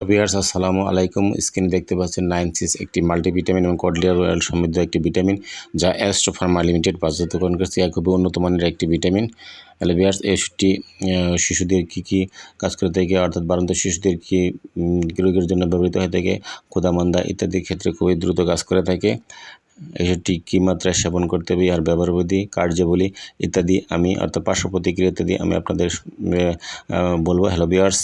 Viewers, আসসালামু আলাইকুম। স্ক্রিনে দেখতে পাচ্ছেন নাইন সিক্স একটি মাল্টিভিটামিন এবং কডলিয়ার অয়েল সমৃদ্ধ একটি ভিটামিন, যা অ্যাস্ট্রো ফার্মা লিমিটেড বাজারকরণ করছে। এক খুবই উন্নত মানের একটি ভিটামিন। তাহলে ভিউয়ার্স, এই ওষুধটি শিশুদের কী কী কাজ করে থাকে, অর্থাৎ বারান্ত শিশুদের কী রোগের জন্য ব্যবহৃত হয়ে থাকে ক্ষুদামন্দা ইত্যাদির ক্ষেত্রে খুবই দ্রুত কাজ করে থাকে। এসবটি কী মাত্রায় সেবন করতে হবে আর ব্যবহারবিধি কার্যাবলী ইত্যাদি আমি, অর্থাৎ পার্শ্ব প্রতিক্রিয়া ইত্যাদি আমি আপনাদের বলব। হ্যালো বিয়ার্স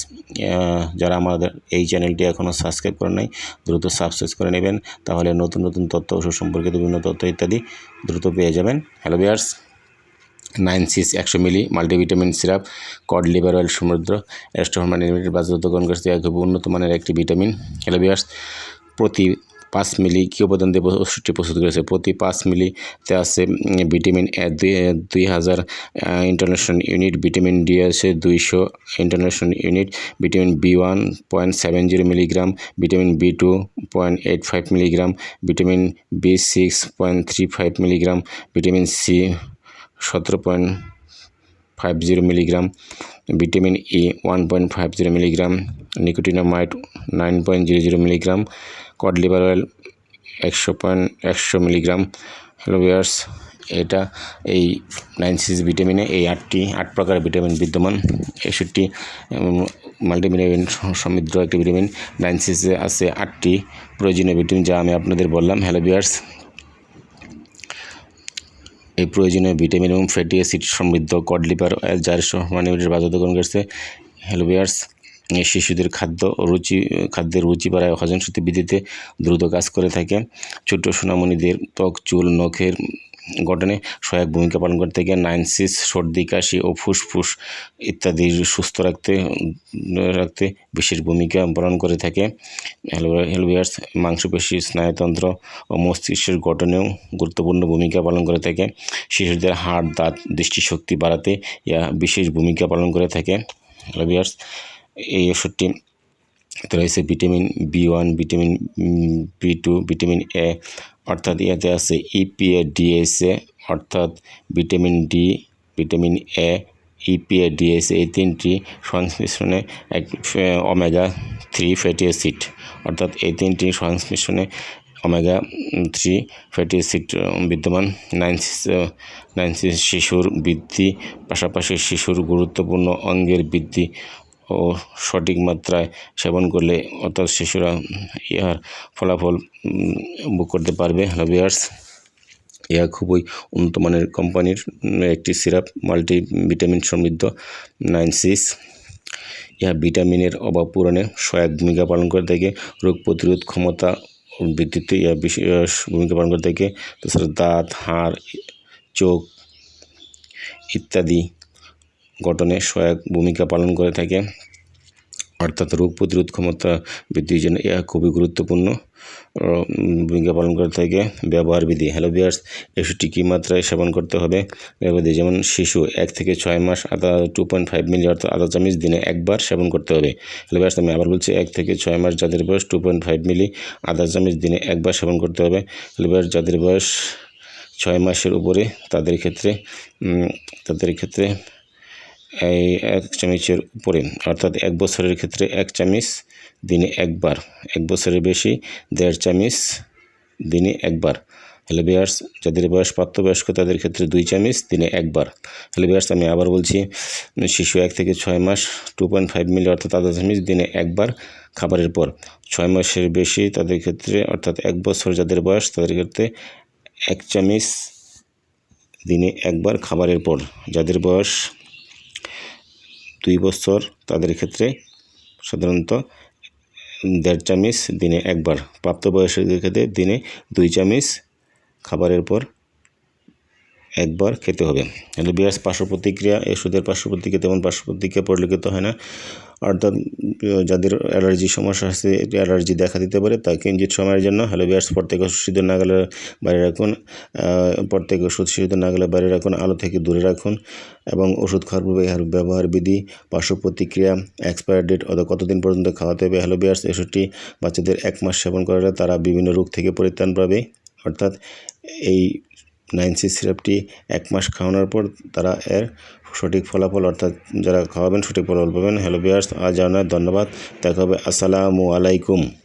যারা আমাদের এই চ্যানেলটি এখনও সাবস্ক্রাইব করে নাই, দ্রুত সাবস্ক্রাইব করে নেবেন, তাহলে নতুন নতুন তথ্য ওষুধ সম্পর্কিত বিভিন্ন তথ্য ইত্যাদি দ্রুত পেয়ে যাবেন। হ্যালো বিয়ার্স নাইন সিক্স একশো ml multivitamin syrup cod liver oil সমুদ্র এস্টোহরমান লিমিটেড বাজারজাতকরণ করছে এক খুব উন্নত মানের একটি ভিটামিন হ্যালো বিয়ার্স প্রতি পাঁচ মিলি কী উপাদান দিয়ে ওষুধটি প্রস্তুত করেছে? প্রতি পাঁচ মিলিতে আছে ভিটামিন এ, দুই হাজার ইন্টারন্যাশনাল ইউনিট ভিটামিন ডি আছে দুইশো international unit vitamin B one point seven zero milligram vitamin B two point eight five milligram vitamin B six point three five milligram vitamin C সতেরো point five zero milligram vitamin E one point five zero milligram nicotinamide nine point zero zero milligram cod liver oil একশো point একশো milligram hello viewers এটা এই nine six ভিটামিনে এই আটটি, আট প্রকার vitamin বিদ্যমান। এষট্টি মাল্টিভিটামিন সমৃদ্ধ একটি ভিটামিন নাইন সিক্সে আছে আটটি প্রয়োজনীয় ভিটামিন যা আমি আপনাদের বললাম। হ্যালো ভিউয়ার্স এই প্রয়োজনীয় ভিটামিন এবং ফ্যাটি অ্যাসিড সমৃদ্ধ কড লিভার অয়েল যার সমানিমের বাধ্যতাকরণ করছে হেলভিয়ার্স। শিশুদের খাদ্য রুচি, খাদ্যের রুচি বাড়ায় হজম শক্তি বৃদ্ধিতে দ্রুত কাজ করে থাকে। ছোট সোনামণিদের ত্বক, চুল, নখের গঠনে সহায়ক ভূমিকা পালন করে থাকে নাইন সিস সর্দি, কাশি ও ফুসফুস ইত্যাদি সুস্থ রাখতে রাখতে বিশেষ ভূমিকা পালন করে থাকে। হেলভিয়ার্স মাংসপেশি, স্নায়ুতন্ত্র ও মস্তিষ্কের গঠনেও গুরুত্বপূর্ণ ভূমিকা পালন করে থাকে। শিশুদের হাড়, দাঁত, দৃষ্টিশক্তি বাড়াতে ইয়া বিশেষ ভূমিকা পালন করে থাকে। হেলভিয়ার্স এই ওষুধটি রয়েছে vitamin B one, vitamin B two, vitamin A অর্থাৎ ইয়াতে আছে ইপিএ ডিএসএ অর্থাৎ vitamin D vitamin A EPA DSA এই তিনটি সংমিশ্রণে এক ওমেগা থ্রি ফ্যাটি অ্যাসিড অর্থাৎ এই তিনটি সংমিশ্রণে ওমেগা থ্রি ফ্যাটি অ্যাসিড বিদ্যমান। নাইন নাইন শিশুর বৃদ্ধি, পাশাপাশি শিশুর গুরুত্বপূর্ণ অঙ্গের বৃদ্ধি ও সঠিক মাত্রায় সেবন করলে অর্থাৎ শিশুরা ইহার ফলাফল ভোগ করতে পারবে। রবিয়ার্স ইহা খুবই উন্নত মানের কোম্পানির একটি সিরাপ মাল্টি ভিটামিন সমৃদ্ধ নাইন সিক্স। ইহা ভিটামিনের অভাব পূরণে সহায়ক ভূমিকা পালন করে থাকে। রোগ প্রতিরোধ ক্ষমতা বৃদ্ধিতে ইহা বিশেষ ভূমিকা পালন করে থাকে। তাছাড়া দাঁত, হাড়, চোখ ইত্যাদি গঠনে সহায়ক ভূমিকা পালন করে থাকে। অর্থাৎ রোগ প্রতিরোধ ক্ষমতা বৃদ্ধির জন্য ইহা খুবই গুরুত্বপূর্ণ ভূমিকা পালন করে থাকে। ব্যবহার বিধি, হ্যালো বিয়ার্স কী মাত্রায় সেবন করতে হবে? যেমন শিশু, এক থেকে ছয় মাস, আদা টু পয়েন্ট ফাইভ মিলি অর্থাৎ আধা চামচ দিনে একবার সেবন করতে হবে। হ্যালো বিয়ার্স, আমি আবার বলছি এক থেকে ছয় মাস যাদের বয়স টু পয়েন্ট ফাইভ মিলি আধা চামচ দিনে একবার সেবন করতে হবে। হ্যালো বিয়ার্স, যাদের বয়স ছয় মাসের উপরে, তাদের ক্ষেত্রে তাদের ক্ষেত্রে এই এক চামচের উপরে, অর্থাৎ এক বছরের ক্ষেত্রে এক চামচ, দিনে একবার। এক বছরের বেশি, দেড় চামচ, দিনে একবার। হ্যালো বিয়ার্স যাদের বয়স প্রাপ্তবয়স্ক, তাদের ক্ষেত্রে দুই চামচ, দিনে একবার। হ্যালো বিয়ার্স আমি আবার বলছি, শিশু এক থেকে ছয় মাস টু পয়েন্ট ফাইভ মিলি, অর্থাৎ আধা চামচ, দিনে একবার খাবারের পর। ছয় মাসের বেশি তাদের ক্ষেত্রে, অর্থাৎ এক বছর যাদের বয়স, তাদের ক্ষেত্রে এক চামচ, দিনে একবার খাবারের পর। যাদের বয়স দুই বছর তাদের ক্ষেত্রে সাধারণত দেড় চামিচ দিনে একবার। প্রাপ্তবয়স্কদের ক্ষেত্রে দিনে দুই চামিচ খাবারের পর একবার খেতে হবে। বিয়ার্স পার্শ্ব প্রতিক্রিয়া এই ওষুধের পার্শ্ব প্রতিক্রিয়া তেমন পার্শ্ব প্রতিক্রিয়া পরিলক্ষিত হয় না। অর্থাৎ যাদের অ্যালার্জি সমস্যা আছে অ্যালার্জি দেখা দিতে পারে তা কিঞ্চিত সময়ের জন্য হ্যালো বিয়ার্স, প্রত্যেক না গেলে বাইরে রাখুন। প্রত্যেক ওষুধ সিদ্ধ না গেলে বাইরে রাখুন। আলো থেকে দূরে রাখুন এবং ওষুধ খাওয়ার পূর্বে এর ব্যবহার বিধি, পার্শ্ব প্রতিক্রিয়া এক্সপায়ার ডেট অথবা কতদিন পর্যন্ত খাওয়াতে হবে হ্যালো বিয়ার্স এই ওষুধটি বাচ্চাদের এক মাস সেবন করলে তারা বিভিন্ন রোগ থেকে পরিত্রাণ পাবে। অর্থাৎ এই নাইন সি সিরাপটি এক মাস খাওয়ানোর পর তারা এর সঠিক ফলাফল অর্থাৎ যারা খাওয়াবেন সঠিক ফলাফল পাবেন। হ্যালো বিয়ার্স আজ জানার ধন্যবাদ। দেখা হবে। আসসালামু আলাইকুম।